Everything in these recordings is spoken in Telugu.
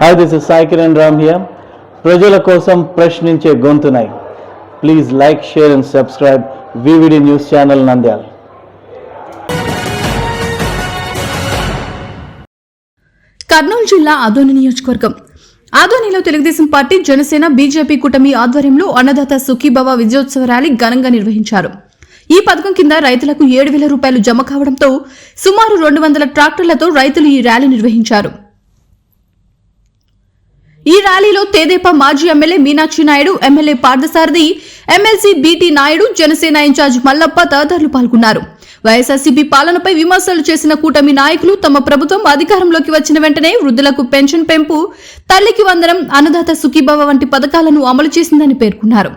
Hi this is Sai Kiran Ram here ప్రజల కోసం ప్రశ్నించే గొంతునై. Please like share and subscribe V V D news channel Nandyala Kurnool జిల్లా ఆదోని నియోజకవర్గం. ఆదోనిలో తెలుగుదేశం పార్టీ జనసేన బీజేపీ కూటమి ఆధ్వర్యంలో అన్నదాత సుఖీభవ విజయోత్సవ ర్యాలీ ఘనంగా నిర్వహించారు. ఈ పథకం కింద రైతులకు ఏడు వేల రూపాయలు జమ కావడంతో సుమారు రెండు వందల ట్రాక్టర్లతో రైతులు ఈ ర్యాలీ నిర్వహించారు. ఈ ర్యాలీలో తేదేపా మాజీ MLA Meenakshi Naidu MLA Parthasarathi MLC B T Naidu Janasena in-charge Mallappa తదితరులు పాల్గొన్నారు. వైఎస్ఆర్సీపీ పాలనపై విమర్శలు చేసిన కూటమి నాయకులు తమ ప్రభుత్వం అధికారంలోకి వచ్చిన వెంటనే వృద్ధులకు పెన్షన్ పెంపు తల్లికి వందనం అన్నదాత సుఖీభవ వంటి పథకాలను అమలు చేసిందని పేర్కొన్నారు.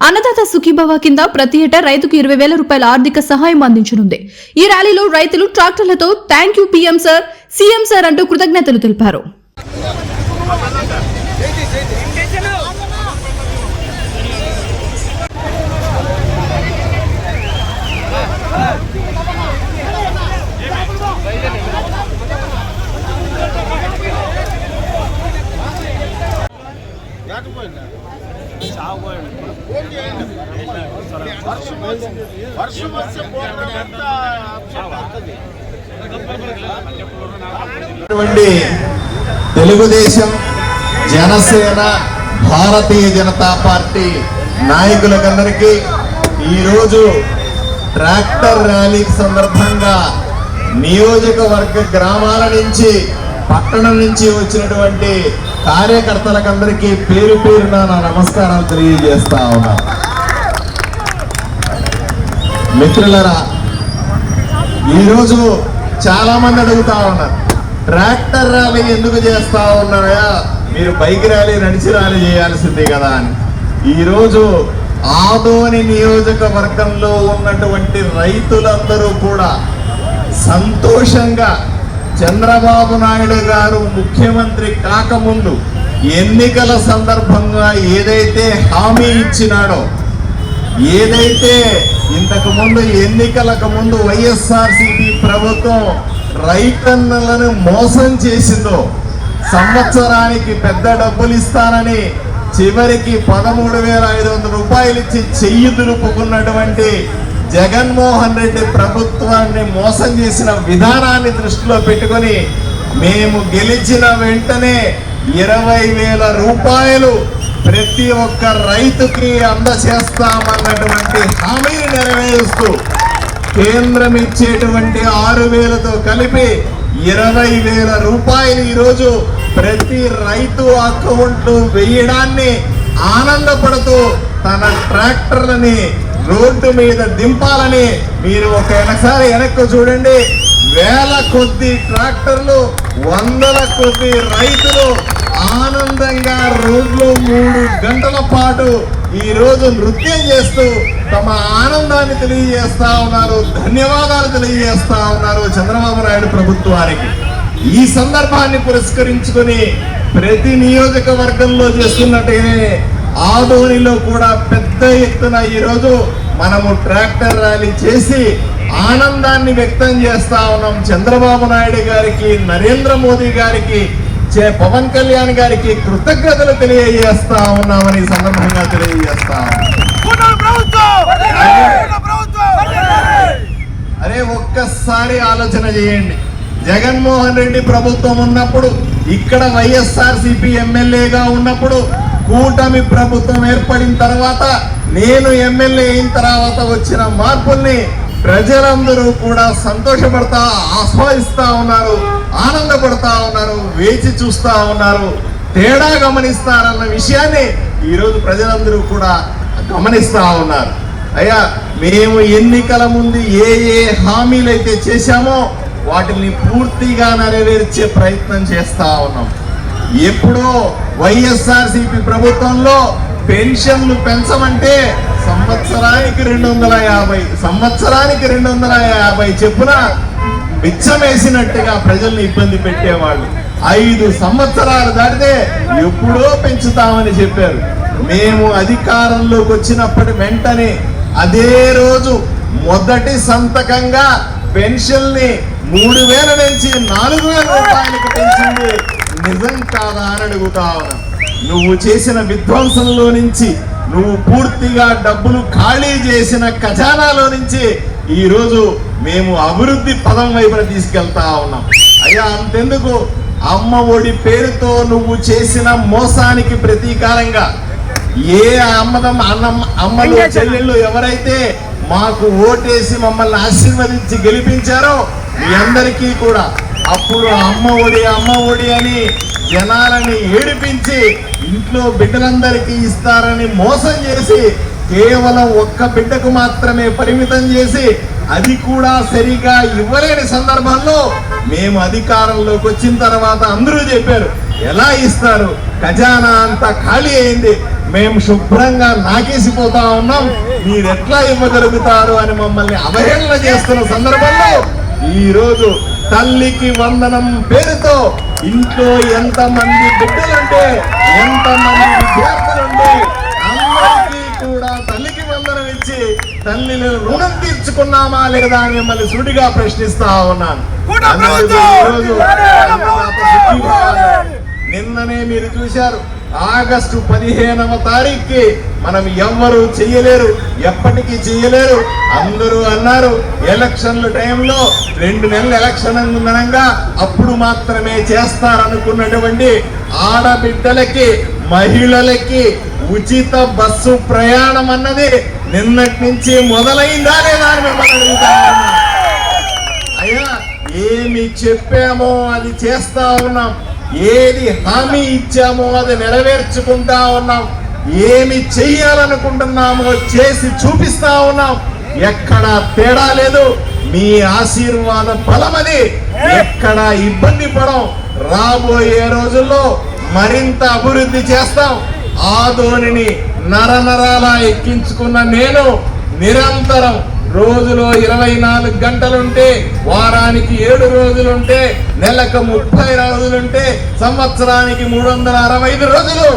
అన్నదాత సుఖీభవ కింద ప్రతి ఏటా రైతుకు ఇరవై వేల రూపాయల ఆర్థిక సహాయం అందించనుంది. ఈ ర్యాలీలో రైతులు ట్రాక్టర్లతో thank you PM sir CM sir అంటూ కృతజ్ఞతలు తెలిపారు. ఉన్నటువంటి తెలుగుదేశం జనసేన భారతీయ జనతా పార్టీ నాయకులకందరికీ ఈరోజు ట్రాక్టర్ ర్యాలీ సందర్భంగా నియోజకవర్గ గ్రామాల నుంచి పట్టణం నుంచి వచ్చినటువంటి కార్యకర్తలకందరికీ పేరు పేరున నా నమస్కారాలు తెలియజేస్తా ఉన్నా. మిత్రులరా ఈరోజు చాలా మంది అడుగుతా ఉన్నారు. ట్రాక్టర్ ర్యాలీ ఎందుకు చేస్తా ఉన్నాయా? మీరు బైక్ ర్యాలీ నడిచి ర్యాలీ చేయాల్సింది కదా అని. ఈరోజు ఆదోని నియోజకవర్గంలో ఉన్నటువంటి రైతులందరూ కూడా సంతోషంగా చంద్రబాబు నాయుడు గారు ముఖ్యమంత్రి కాకముందు ఎన్నికల సందర్భంగా ఏదైతే హామీ ఇచ్చినాడో ఏదైతే ఇంతకు ముందు ఎన్నికలకు ముందు వైఎస్ఆర్ ప్రభుత్వం రైతన్నలను మోసం చేసిందో సంవత్సరానికి పెద్ద డబ్బులు ఇస్తానని చివరికి పదమూడు వేల ఐదు వందల రూపాయలు ఇచ్చి చెయ్యి దులుపుకున్నటువంటి జగన్మోహన్ రెడ్డి ప్రభుత్వాన్ని మోసం చేసిన విధానాన్ని దృష్టిలో పెట్టుకొని మేము గెలిచిన వెంటనే ఇరవై వేల రూపాయలు ప్రతి ఒక్క రైతుకి అందచేస్తామన్నటువంటి హామీని నెరవేరుస్తూ కేంద్రం ఇచ్చేటువంటి ఆరు వేలతో కలిపి ఇరవై వేల రూపాయలు ఈరోజు ప్రతి రైతు అకౌంట్ వేయడాన్ని ఆనందపడుతూ తన ట్రాక్టర్లని రోడ్డు మీద దింపాలని మీరు ఒకసారి వెనక్కు చూడండి. వేల కొద్ది ట్రాక్టర్లు వందల కొద్ది రైతులు ఆనందంగా రోడ్లు మూడు గంటల పాటు ఈరోజు నృత్యం చేస్తూ తమ ఆనందాన్ని తెలియజేస్తా ఉన్నారు ధన్యవాదాలు తెలియజేస్తా ఉన్నారు చంద్రబాబు నాయుడు ప్రభుత్వానికి. ఈ సందర్భాన్ని పురస్కరించుకొని ప్రతి నియోజకవర్గంలో చేస్తున్నట్టుగానే ఆదోనిలో కూడా పెద్ద ఎత్తున ఈరోజు మనము ట్రాక్టర్ ర్యాలీ చేసి ఆనందాన్ని వ్యక్తం చేస్తా ఉన్నాం. చంద్రబాబు నాయుడు గారికి నరేంద్ర మోదీ గారికి చే- పవన్ కళ్యాణ్ గారికి కృతజ్ఞతలు తెలియజేస్తా ఉన్నామని సందర్భంగా తెలియజేస్తా అరే ఒక్కసారి ఆలోచన చేయండి. జగన్మోహన్ రెడ్డి ప్రభుత్వం ఉన్నప్పుడు ఇక్కడ వైఎస్ఆర్ సిపి ఎమ్మెల్యేగా ఉన్నప్పుడు కూటమి ప్రభుత్వం ఏర్పడిన తర్వాత నేను ఎమ్మెల్యే అయిన తర్వాత వచ్చిన మార్పుల్ని ప్రజలందరూ కూడా సంతోషపడతా ఆస్వాదిస్తా ఉన్నారు ఆనందపడతా ఉన్నారు వేచి చూస్తా ఉన్నారు తేడా గమనిస్తారన్న విషయాన్ని ఈరోజు ప్రజలందరూ కూడా గమనిస్తా ఉన్నారు. అయ్యా మేము ఎన్నికల ముందు ఏ ఏ హామీలు అయితే చేశామో వాటిని పూర్తిగా నెరవేర్చే ప్రయత్నం చేస్తా ఉన్నాం. ఎప్పుడో వైఎస్ఆర్సిపి ప్రభుత్వంలో పెన్షన్లు పెంచమంటే సంవత్సరానికి రెండు వందల యాభై సంవత్సరానికి రెండు వందల యాభై చెప్పున బిచ్చమేసినట్టుగా ప్రజల్ని ఇబ్బంది పెట్టేవాళ్ళు. ఐదు సంవత్సరాలు దాటితే ఎప్పుడో పెంచుతామని చెప్పారు. మేము అధికారంలోకి వచ్చినప్పటి వెంటనే అదే రోజు మొదటి సంతకంగా పెన్షన్ని మూడు వేల నుంచి నాలుగు వేల రూపాయలకు పెంచింది. నిజం కాదా అని అడుగుతా ఉన్నాం. నువ్వు చేసిన విధ్వంసంలో నుంచి నువ్వు పూర్తిగా డబ్బులు ఖాళీ చేసిన ఖజానాలో నుంచి ఈ రోజు మేము అభివృద్ధి పదం వైపున తీసుకెళ్తా ఉన్నాం. అయ్యా అంతెందుకు? అమ్మ ఒడి పేరుతో నువ్వు చేసిన మోసానికి ప్రతీకారంగా ఏ అమ్మదమ్మ అన్నమ్మ అమ్మలు చెల్లెళ్ళు ఎవరైతే మాకు ఓటేసి మమ్మల్ని ఆశీర్వదించి గెలిపించారో మీ అందరికీ కూడా అప్పుడు అమ్మ ఒడి అమ్మ ఒడి అని జనాలని ఏడిపించి ఇంట్లో బిడ్డలందరికీ ఇస్తారని మోసం చేసి కేవలం ఒక్క బిడ్డకు మాత్రమే పరిమితం చేసి అది కూడా సరిగా ఇవ్వలేని సందర్భంలో మేము అధికారంలోకి వచ్చిన తర్వాత అందరూ చెప్పారు ఎలా ఇస్తారు? ఖజానా అంతా ఖాళీ అయింది. మేము శుభ్రంగా నాకేసిపోతా ఉన్నాం. మీరు ఎట్లా ఇవ్వగలుగుతారు? అని మమ్మల్ని అవహేళన చేస్తున్న సందర్భంలో ఈరోజు తల్లికి వందనం పేరుతో ఇంట్లో ఎంత మంది బిడ్డలుంటే ఎంత మంది విద్యార్థులుంటే అందరికీ కూడా తల్లికి వందనం ఇచ్చి తల్లిని రుణం తీర్చుకున్నామా లేదా అని మిమ్మల్ని సుడిగా ప్రశ్నిస్తా ఉన్నాను. నిన్ననే మీరు చూశారు ఆగస్టు పదిహేనవ తారీఖుకి మనం ఎవ్వరు చెయ్యలేరు ఎప్పటికీ చెయ్యలేరు అందరూ అన్నారు ఎలక్షన్ల టైంలో రెండు నెలల ఎలక్షన్ ఉందనంగా అప్పుడు మాత్రమే చేస్తారనుకున్నటువంటి ఆడబిడ్డలకి మహిళలకి ఉచిత బస్సు ప్రయాణం అన్నది నిన్నటి నుంచి మొదలైందా లేదా అని మిమ్మల్ని అయ్యా ఏమి చెప్పామో అది చేస్తా ఉన్నాం. ఏది హామీ ఇచ్చామో అది నెరవేర్చుకుంటా ఉన్నాం. ఏమి చెయ్యాలనుకుంటున్నామో చేసి చూపిస్తా ఉన్నాం. ఎక్కడ తేడా లేదు. మీ ఆశీర్వాద బలమది. ఎక్కడ ఇబ్బంది పడం రాబోయే రోజుల్లో మరింత అభివృద్ధి చేస్తాం. ఆ ధోనిని నరనరాలా ఎక్కించుకున్న నేను నిరంతరం రోజులో ఇరవై నాలుగు గంటలుంటే వారానికి ఏడు రోజులుంటే నెలకు ముప్పై రోజులుంటే సంవత్సరానికి మూడు వందల అరవై ఐదు రోజులు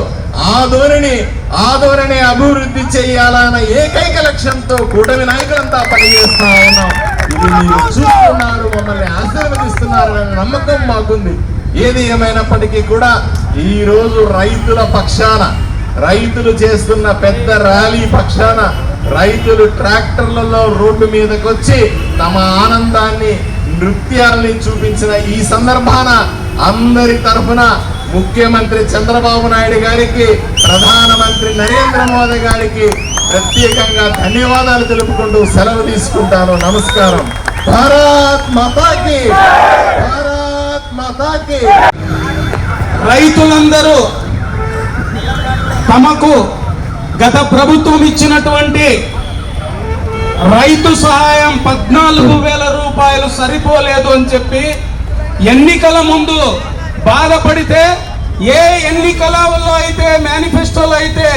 ఆ ధోరణి ఆ ధోరణి అభివృద్ధి చేయాలన్న ఏకైక లక్ష్యంతో కూటమి నాయకులంతా పనిచేస్తా ఉన్నాం. ఇది మీరు చూస్తున్నారు మమ్మల్ని ఆశీర్వదిస్తున్నారు అనే నమ్మకం మాకుంది. ఏది ఏమైనప్పటికీ కూడా ఈ రోజు రైతుల పక్షాన రైతులు చేస్తున్న పెద్ద ర్యాలీ పక్షాన రైతులు ట్రాక్టర్లలో రోడ్డు మీదకి వచ్చి తమ ఆనందాన్ని నృత్యాల్ని చూపించిన ఈ సందర్భాన అందరి తరఫున ముఖ్యమంత్రి చంద్రబాబు నాయుడు గారికి ప్రధానమంత్రి నరేంద్ర మోదీ గారికి ప్రత్యేకంగా ధన్యవాదాలు తెలుపుకుంటూ సెలవు తీసుకుంటాను. నమస్కారం. భారత్ మాతాకి! భారత్ మాతాకి! రైతులందరూ తమకు గత ప్రభుత్వం ఇచ్చినటువంటి రైతు సహాయం పద్నాలుగు వేల రూపాయలు సరిపోలేదు అని చెప్పి ఎన్నికల ముందు బాధపడితే ఏ ఎన్నికలలో అయితే మేనిఫెస్టోలో అయితే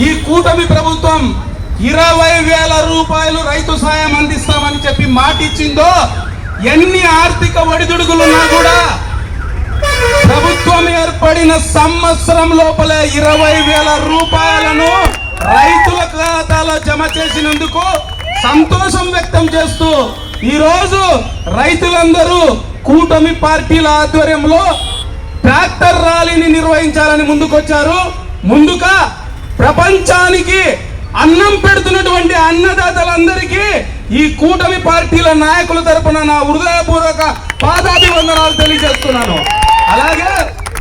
ఈ కూటమి ప్రభుత్వం ఇరవై వేల రూపాయలు రైతు సహాయం అందిస్తామని చెప్పి మాట ఇచ్చిందో ఎన్ని ఆర్థిక ఒడిదుడుకులున్నా కూడా ప్రభుత్వం ఏర్పడిన సంవత్సరం లోపల ఇరవై వేల రూపాయలను రైతుల ఖాతాలో జమ చేసినందుకు సంతోషం వ్యక్తం చేస్తూ ఈ రోజు రైతులందరూ కూటమి పార్టీల ఆధ్వర్యంలో ట్రాక్టర్ ర్యాలీని నిర్వహించాలని ముందుకొచ్చారు. ముందుగా ప్రపంచానికి అన్నం పెడుతున్నటువంటి అన్నదాతలందరికీ ఈ కూటమి పార్టీల నాయకుల తరపున నా హృదయపూర్వక పాదాభివందనాలు తెలియజేస్తున్నాను. అలాగే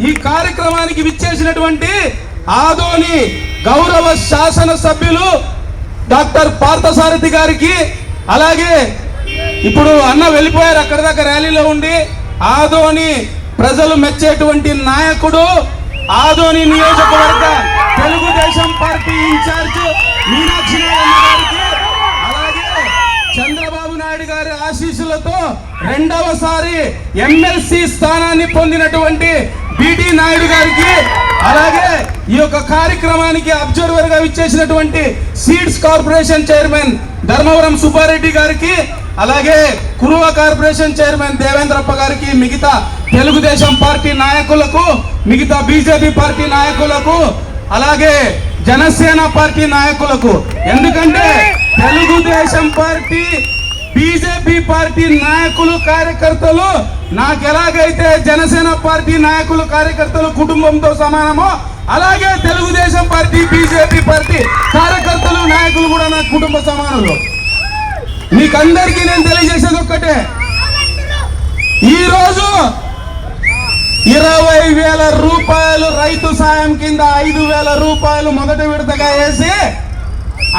ఈ కార్యక్రమానికి విచ్చేసినటువంటి ఆదోని గౌరవ శాసన సభ్యులు డాక్టర్ పార్థసారథి గారికి అలాగే ఇప్పుడు అన్న వెళ్ళిపోయారు అక్కడ దాకా ర్యాలీలో ఉండి ఆదోని ప్రజలు మెచ్చేటువంటి నాయకుడు ఆదోని నియోజకవర్గ తెలుగుదేశం పార్టీ ఇన్ఛార్జ్ మీనాక్షి గారికి అలాగే చంద్రబాబు నాయుడు గారి ఆశీస్సులతో రెండవసారి ఎమ్మెల్సీ స్థానాన్ని పొందినటువంటి బిటి నాయుడు గారికి అలాగే ఈ యొక్క కార్యక్రమానికి అబ్జర్వర్గా ఇచ్చేసినటువంటి seeds corporation chairman Dharmavaram Subbareddy గారికి అలాగే కురువ కార్పొరేషన్ చైర్మన్ దేవేంద్రప్ప గారికి మిగతా తెలుగుదేశం పార్టీ నాయకులకు మిగతా బీజేపీ పార్టీ నాయకులకు అలాగే జనసేన పార్టీ నాయకులకు. ఎందుకంటే తెలుగుదేశం పార్టీ బీజేపీ పార్టీ నాయకులు కార్యకర్తలు నాకు ఎలాగైతే జనసేన పార్టీ నాయకులు కార్యకర్తలు కుటుంబంతో సమానమో అలాగే తెలుగుదేశం పార్టీ బీజేపీ పార్టీ కార్యకర్తలు నాయకులు కూడా నా కుటుంబ సమానులు. మీకందరికీ నేను తెలియజేసేది ఒక్కటే. ఈరోజు ఇరవై వేల రూపాయలు రైతు సాయం కింద ఐదు వేల రూపాయలు మొదటి విడతగా వేసి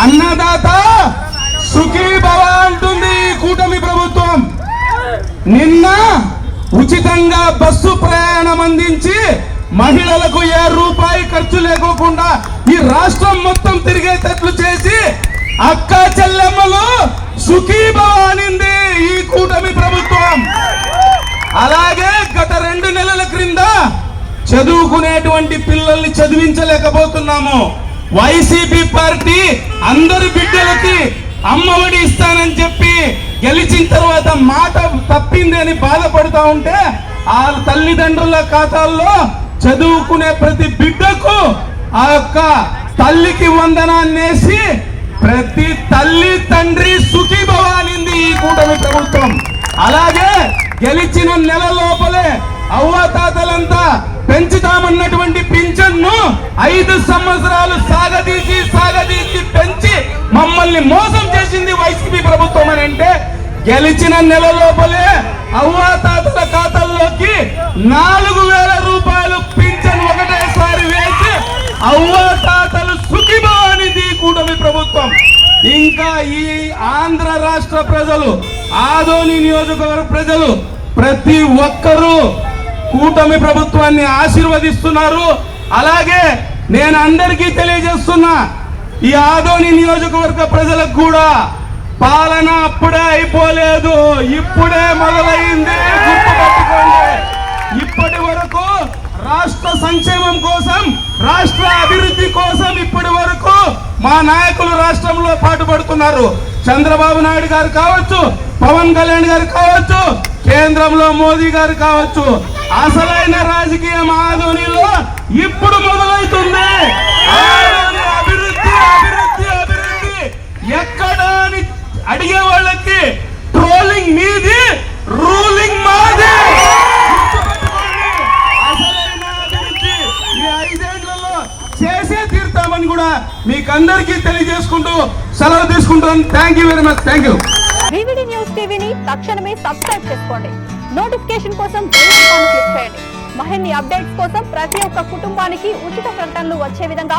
అన్నదాత సుఖీభవ అంటుంది కూటమి ప్రభుత్వం. నిన్న ఉచితంగా బస్సు ప్రయాణం అందించి మహిళలకు ఏ రూపాయి ఖర్చు లేకోకుండా ఈ రాష్ట్రం మొత్తం తిరిగేటట్లు చేసి అక్క చెల్లెమ్మలు సుఖీ ఈ కూటమి ప్రభుత్వం. అలాగే గత రెండు నెలల క్రింద చదువుకునేటువంటి పిల్లల్ని చదివించలేకపోతున్నాము. వైసీపీ పార్టీ అందరి బిడ్డలకి అమ్మఒడి ఇస్తానని చెప్పి గెలిచిన తర్వాత మాట తప్పింది అని బాధపడుతూ ఉంటే ఆ తల్లిదండ్రుల ఖాతాల్లో చదువుకునే ప్రతి బిడ్డకు ఆ యొక్క తల్లికి వందనాన్నేసి ప్రతి తల్లి తండ్రి సుఖీభవానింది ఈ కూటమి ప్రభుత్వం. అలాగే గెలిచిన నెల లోపలే అవ్వాతాతలంతా పెంచుతామన్నటువంటి పింఛన్ను ఐదు సంవత్సరాలు సాగదీసి సాగదీసి పెంచి మమ్మల్ని మోసం చేసింది వైసీపీ ప్రభుత్వం అని అంటే గెలిచిన నెల లోపలే అవ్వాతాతల ఖాతాల్లోకి నాలుగు వేల రూపాయలు పింఛన్ ఒకటేసారి వేసి అవ్వాతాతలు సుఖిభవానిది ఈ కూటమి ప్రభుత్వం. ఇంకా ఈ ఆంధ్ర రాష్ట్ర ప్రజలు ఆదోని నియోజకవర్గ ప్రజలు ప్రతి ఒక్కరూ కూటమి ప్రభుత్వాన్ని ఆశీర్వదిస్తున్నారు. అలాగే నేను అందరికీ తెలియజేస్తున్నా ఈ ఆదోని నియోజకవర్గ ప్రజలకు కూడా పాలన అప్పుడే అయిపోలేదు. ఇప్పుడే మొదలైంది. గుర్తుపెట్టుకోండి ఇప్పటి వరకు రాష్ట్ర సంక్షేమం కోసం రాష్ట్ర అభివృద్ధి కోసం ఇప్పటి వరకు మా నాయకులు రాష్ట్రంలో పాటుపడుతున్నారు. చంద్రబాబు నాయుడు గారు కావచ్చు పవన్ కళ్యాణ్ గారు కావచ్చు కేంద్రంలో మోదీ గారు కావచ్చు. అసలైన రాజకీయ ఆధోనిలో ఇప్పుడు మొదలవుతుంది. అభివృద్ధి అభివృద్ధి అభివృద్ధి. ఎక్కడానికి అడిగే వాళ్ళకి ట్రోలింగ్ మీది రూలింగ్ మాది. చేసే తీరుతామని కూడా మీకు అందరికీ తెలియజేసుకుంటూ సెలవు తీసుకుంటాను thank you very much thank you VVD news టీవీని తక్షణమే సబ్స్క్రైబ్ చేసుకోండి. నోటిఫికేషన్ కోసం బెల్ ఐకాన్ క్లిక్ చేయండి. మరిన్ని అప్డేట్స్ కోసం ప్రతి ఒక్క కుటుంబానికి ఉచిత ప్రకటనలు వచ్చే విధంగా